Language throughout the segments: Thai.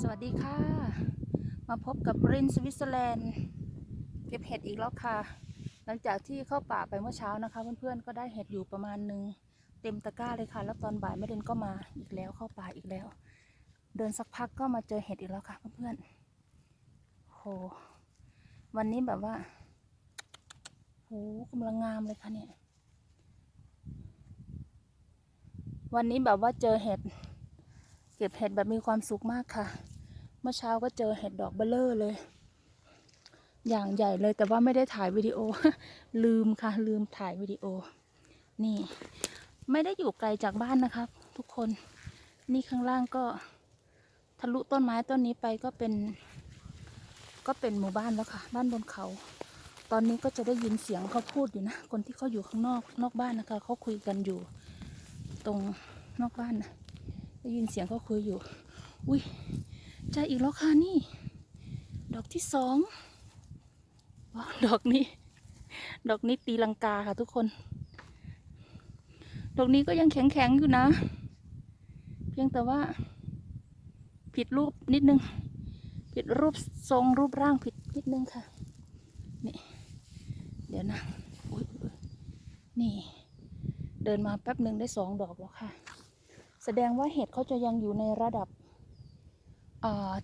สวัสดีค่ะ มาพบกับรินสวิตเซอร์แลนด์เก็บเห็ดอีกแล้วค่ะ หลังจากที่เข้าป่าไปเมื่อเช้านะคะ เพื่อนๆก็ได้เห็ดอยู่ประมาณหนึ่งเต็มตะกร้าเลยค่ะ แล้วตอนบ่ายแม่เดนก็มาอีกแล้วเข้าป่าอีกแล้ว เดินสักพักก็มาเจอเห็ดอีกแล้วค่ะ เพื่อนๆโหวันนี้แบบว่าโหกำลังงามเลยค่ะเนี่ยวันนี้แบบว่าเจอเห็ด เก็บเห็ดแบบมีความสุขมากค่ะ เมื่อเช้าก็เจอเห็ดดอกเบลเลอร์เลย อย่างใหญ่เลยแต่ว่าไม่ได้ถ่ายวิดีโอ ลืมค่ะ ลืมถ่ายวิดีโอ นี่ ไม่ได้อยู่ไกลจากบ้านนะครับ ทุกคน นี่ข้างล่างก็ทะลุต้นไม้ต้นนี้ไปก็เป็น ก็เป็นหมู่บ้านแล้วค่ะ บ้านบนเขา ตอนนี้ก็จะได้ยินเสียงเขาพูดอยู่นะ คนที่เขาอยู่ข้างนอกนอกบ้านนะคะเขาคุยกันอยู่ ตรงนอกบ้านนะ ได้ยินเสียงเขาคุยอยู่ อุ้ยเจออีกแล้วค่ะนี่ ดอกที่สองว้าดอกนี้ ดอกนี้ตีลังกาค่ะทุกคน ดอกนี้ก็ยังแข็งแข็งๆอยู่นะ เพียงแต่ว่า ผิดรูปนิดนึง ผิดรูปทรงรูปร่างผิดนิดนึงค่ะนี่เดี๋ยวนะนี่ เดินมาแป๊บหนึ่งได้สองดอกแล้วค่ะ แสดงว่าเห็ดเขาจะยังอยู่ในระดับ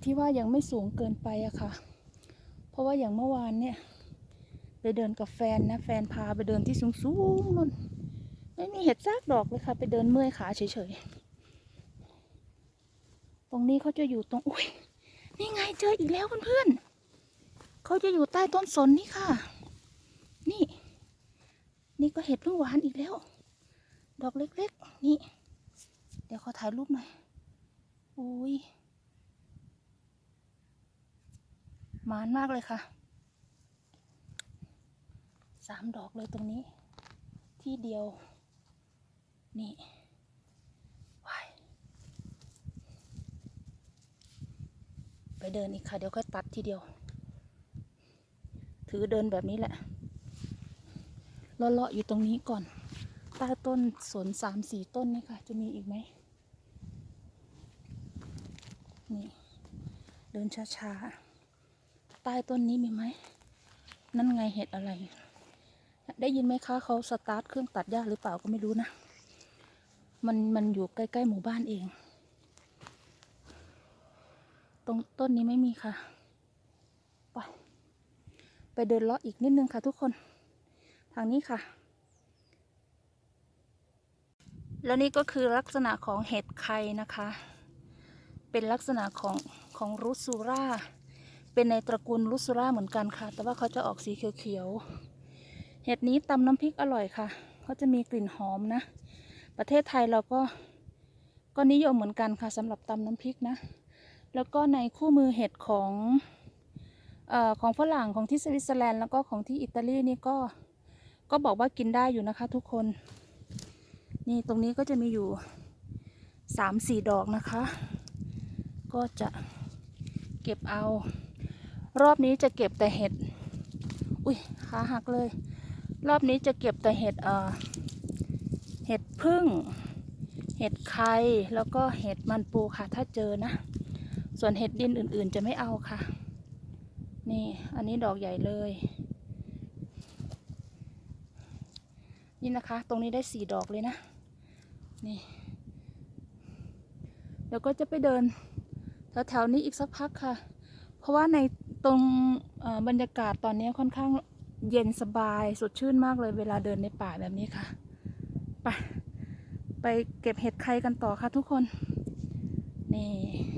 ที่ว่ายังไม่สูงเกินไปอะค่ะ เพราะว่าอย่างเมื่อวานเนี่ย ไปเดินกับแฟนนะ แฟนพาไปเดินที่สูงสูงนู่นไม่มีเห็ดซากดอกเลยค่ะ ไปเดินเมื่อยขาเฉยๆ ตรงนี้เขาจะอยู่ตรงอุ้ยนี่ไงเจออีกแล้วเพื่อนๆเขาจะอยู่ใต้ต้นสนนี่ค่ะ นี่ นี่ก็เห็ดพึ่งหวานอีกแล้ว ดอกเล็กๆ นี่ เดี๋ยวขอถ่ายรูปหน่อยอุ้ยมานมากเลยค่ะสามดอกเลยตรงนี้ ที่เดียว นี่วายไปเดินอีกค่ะ เดี๋ยวค่อยตัดทีเดียว ถือเดินแบบนี้แหละเลาะๆอยู่ตรงนี้ก่อนใต้ต้นสนสามสี่ต้นนี่ค่ะ จะมีอีกไหม นี่ เดินช้าๆ ใต้ต้นนี้มีไหม นั่นไงเห็ดอะไร ได้ยินไหมคะเขาสตาร์ทเครื่องตัดหญ้าหรือเปล่าก็ไม่รู้นะ มันมันอยู่ใกล้ๆหมู่บ้านเอง ตรงต้นนี้ไม่มีค่ะ ไป ไปเดินเลาะอีกนิดนึงค่ะทุกคน ทางนี้ค่ะแล้วนี่ก็คือลักษณะของเห็ดไข่นะคะ เป็นลักษณะของของรุสูราเป็นในตระกูลรุสูราเหมือนกันค่ะ แต่ว่าเขาจะออกสีเขียวๆ เห็ดนี้ตำน้ำพริกอร่อยค่ะ เขาจะมีกลิ่นหอมนะ ประเทศไทยเราก็ก็นิยมเหมือนกันค่ะสำหรับตำน้ำพริกนะ แล้วก็ในคู่มือเห็ดของออของฝรั่งของที่สวิตเซอร์แลนด์แล้วก็ของที่อิตาลีนี่ก็ก็บอกว่ากินได้อยู่นะคะทุกคน นี่ตรงนี้ก็จะมีอยู่สามสี่ดอกนะคะ ก็จะเก็บเอา รอบนี้จะเก็บแต่เห็ด อุ้ยขาหักเลย รอบนี้จะเก็บแต่เห็ดเอ่อเห็ดพึ่ง เห็ดไข่แล้วก็เห็ดมันปูค่ะ ถ้าเจอนะ ส่วนเห็ดดินอื่นๆ จะไม่เอาค่ะ นี่อันนี้ดอกใหญ่เลย นี่นะคะ ตรงนี้ได้สี่ดอกเลยนะ นี่ เดี๋ยวก็จะไปเดิน แถวๆนี้อีกสักพักค่ะ เพราะว่าในตรงบรรยากาศตอนนี้ค่อนข้างเย็นสบายสดชื่นมากเลยเวลาเดินในป่าแบบนี้ค่ะ ไปไปเก็บเห็ดไข่กันต่อค่ะทุกคน นี่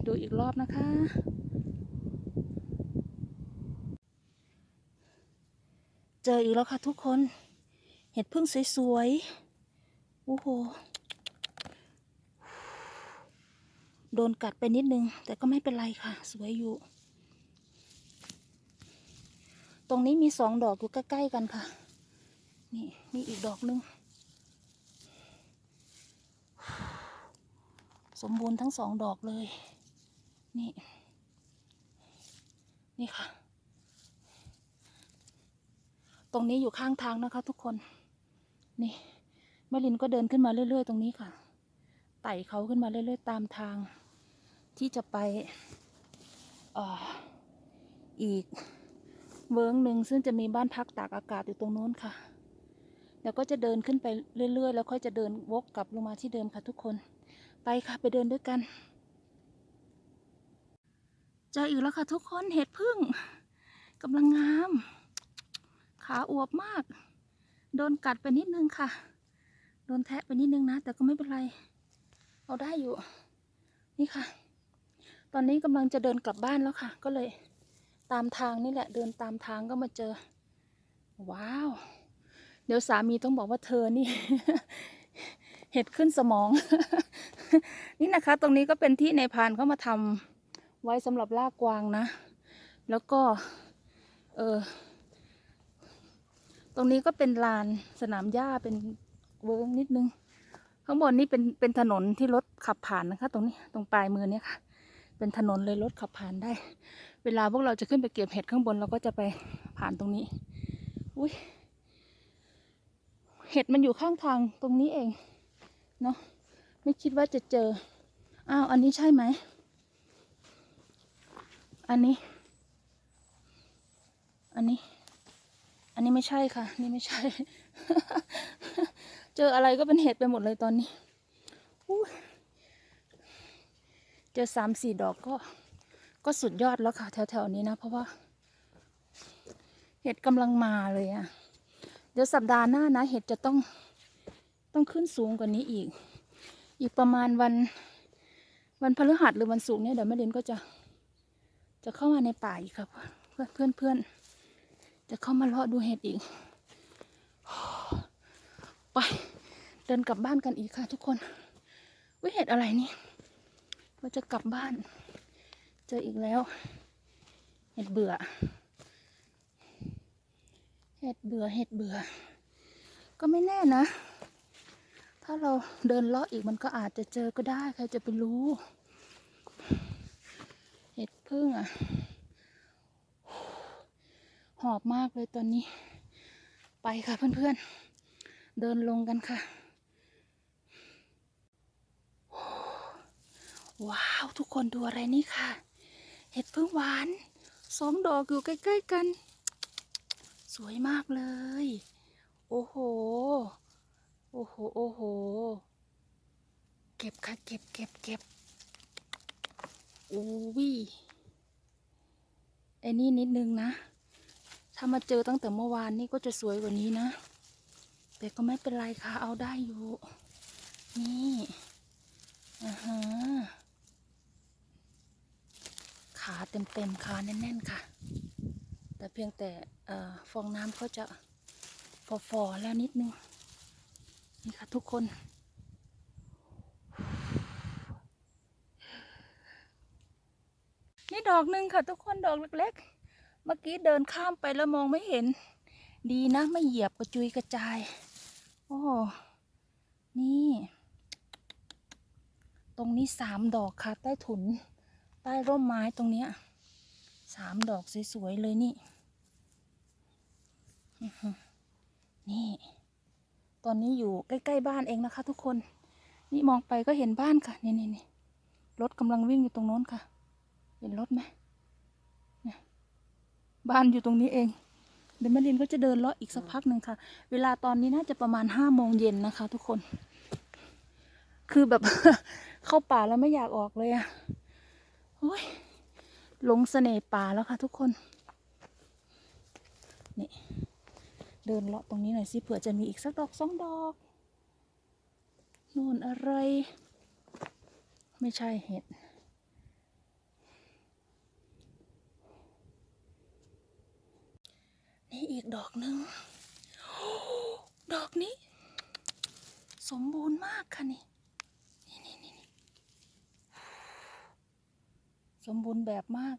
ดูอีกรอบนะคะ เจออีกแล้วค่ะทุกคน เห็ดพึ่งสวยๆ โอ้โห โดนกัดไปนิดนึง แต่ก็ไม่เป็นไรค่ะ สวยอยู่ ตรงนี้มีสองดอกอยู่ใกล้ๆกันค่ะ นี่นี่อีกดอกนึง สมบูรณ์ทั้งสองดอกเลย นี่ นี่ค่ะ ตรงนี้อยู่ข้างทางนะคะทุกคน นี่แม่ลินก็เดินขึ้นมาเรื่อย ๆ ตรงนี้ค่ะไต่เขาขึ้นมาเรื่อย ๆ ตามทาง ที่จะไปอีกเวิร์งหนึ่งซึ่งจะมีบ้านพักตากอากาศอยู่ตรงโน้นค่ะ แล้วก็จะเดินขึ้นไปเรื่อยๆ แล้วค่อยจะเดินวกกลับลงมาที่เดิมค่ะทุกคน ไปค่ะไปเดินด้วยกันเจออีกแล้วค่ะทุกคนเห็ดพึ่งกำลังงาม ขาอวบมาก โดนกัดไปนิดนึงค่ะ โดนแทะไปนิดนึงนะ แต่ก็ไม่เป็นไร เอาได้อยู่ นี่ค่ะ ตอนนี้กำลังจะเดินกลับบ้านแล้วค่ะ ก็เลยตามทางนี่แหละ เดินตามทางก็มาเจอ ว้าว เดี๋ยวสามีต้องบอกว่าเธอนี่ เห็ดขึ้นสมอง นี่นะคะ ตรงนี้ก็เป็นที่ในพานเขามาทำไว้สำหรับลากกวางนะ แล้วก็ เออตรงนี้ก็เป็นลานสนามหญ้าเป็นเวิร์กนิดนึง ข้างบนนี่เป็นเป็นถนนที่รถขับผ่านนะคะ ตรงนี้ตรงปลายมือเนี่ยค่ะ เป็นถนนเลยรถขับผ่านได้ เวลาพวกเราจะขึ้นไปเก็บเห็ดข้างบนเราก็จะไปผ่านตรงนี้ อุ้ยเห็ดมันอยู่ข้างทางตรงนี้เอง เนาะไม่คิดว่าจะเจอ อ้าว อันนี้ใช่ไหม อันนี้ อันนี้ อันนี้ไม่ใช่ค่ะ นี่ไม่ใช่ เจออะไรก็เป็นเห็ดไปหมดเลยตอนนี้อุ๊ย เจอสามสี่ดอกก็ ก็สุดยอดแล้วค่ะ แถวๆนี้นะ เพราะว่า เห็ดกำลังมาเลยอะเดี๋ยวสัปดาห์หน้านะ เห็ดจะต้องต้องขึ้นสูงกว่านี้อีก อีกประมาณวัน วันพฤหัสหรือวันศุกร์เนี่ยเดี๋ยวแม่เดนก็จะ จะเข้ามาในป่าอีกครับ เพื่อนเพื่อนเพื่อนจะเข้ามาเลาะดูเห็ดอีก ไป เดินกลับบ้านกันอีกค่ะทุกคนวิเห็ดอะไรนี่ ว่าจะกลับบ้าน เจออีกแล้วเห็ดเบื่อ เห็ดเบื่อเห็ดเบื่อ ก็ไม่แน่นะ ถ้าเราเดินเลาะอีกมันก็อาจจะเจอก็ได้ใครจะไปรู้ เห็ดพึ่งอะ หอบมากเลยตอนนี้ ไปค่ะเพื่อนๆ เดินลงกันค่ะ ว้าวทุกคนดูอะไรนี่ค่ะ เห็ดพึ่งหวานสองดอกอยู่ใกล้ ๆ กัน สวยมากเลย โอ้โห โอ้โห โอ้โห เก็บค่ะ เก็บเก็บเก็บโอ้วิไอ้นี่นิดนึงนะ ถ้ามาเจอตั้งแต่เมื่อวานนี่ก็จะสวยกว่านี้นะ แต่ก็ไม่เป็นไรค่ะ เอาได้อยู่ นี่อ่าฮะ ขาเต็มๆขาแน่นๆค่ะ แต่เพียงแต่อฟองน้ำก็จะฟอๆแล้วนิดนึง นี่ค่ะทุกคนนี่ดอกหนึ่งค่ะทุกคนดอกเล็กๆ เมื่อกี้เดินข้ามไปแล้วมองไม่เห็น ดีนะไม่เหยียบกระจุยกระจาย โอ้ นี่ ตรงนี้สามดอกค่ะใต้ถุน ใต้ร่มไม้ตรงเนี้ยสามดอกสวยๆเลยนี่ นี่ ตอนนี้อยู่ใกล้ๆบ้านเองนะคะ ทุกคน นี่มองไปก็เห็นบ้านค่ะ นี่นี่นี่รถกำลังวิ่งอยู่ตรงโน้นค่ะ เห็นรถไหมบ้านอยู่ตรงนี้เอง เดี๋ยวแม่ลินก็จะเดินเลาะอีกสักพักหนึ่งค่ะ เวลาตอนนี้น่าจะประมาณห้าโมงเย็นนะคะ ทุกคน คือแบบ เข้าป่าแล้วไม่อยากออกเลยอะ โอ้ยหลงเสน่ห์ป่าแล้วค่ะทุกคน นี่ เดินเลาะตรงนี้หน่อยสิเผื่อจะมีอีกสักดอกสองดอกนู่นอะไร ไม่ใช่เห็ดนี่อีกดอกหนึ่งดอกนี้ สมบูรณ์มากค่ะนี่นี่นี่นี่นี่ สมบูรณ์แบบมาก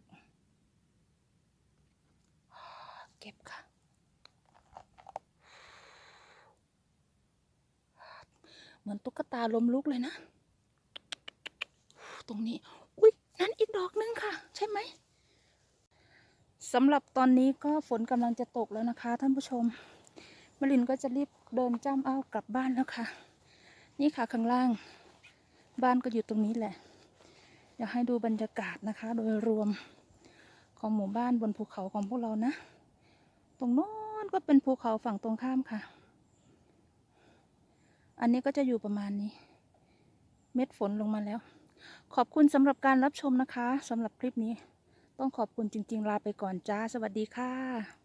เก็บค่ะ เหมือนตุ๊กตาลมลุกเลยนะ ตรงนี้ อุ๊ย นั่นอีกดอกหนึงค่ะ ใช่ไหมสำหรับตอนนี้ก็ฝนกำลังจะตกแล้วนะคะ ท่านผู้ชมมลินก็จะรีบเดินจ้ำอ้าวกลับบ้านแล้วค่ะ นี่ค่ะข้างล่าง บ้านก็อยู่ตรงนี้แหละ อยากให้ดูบรรยากาศนะคะ โดยรวมของหมู่บ้านบนภูเขาของพวกเรานะ ตรงโน้นก็เป็นภูเขาฝั่งตรงข้ามค่ะ อันนี้ก็จะอยู่ประมาณนี้ เม็ดฝนลงมาแล้ว ขอบคุณสำหรับการรับชมนะคะสำหรับคลิปนี้ ต้องขอบคุณจริง ๆ ลาไปก่อนจ้า สวัสดีค่ะ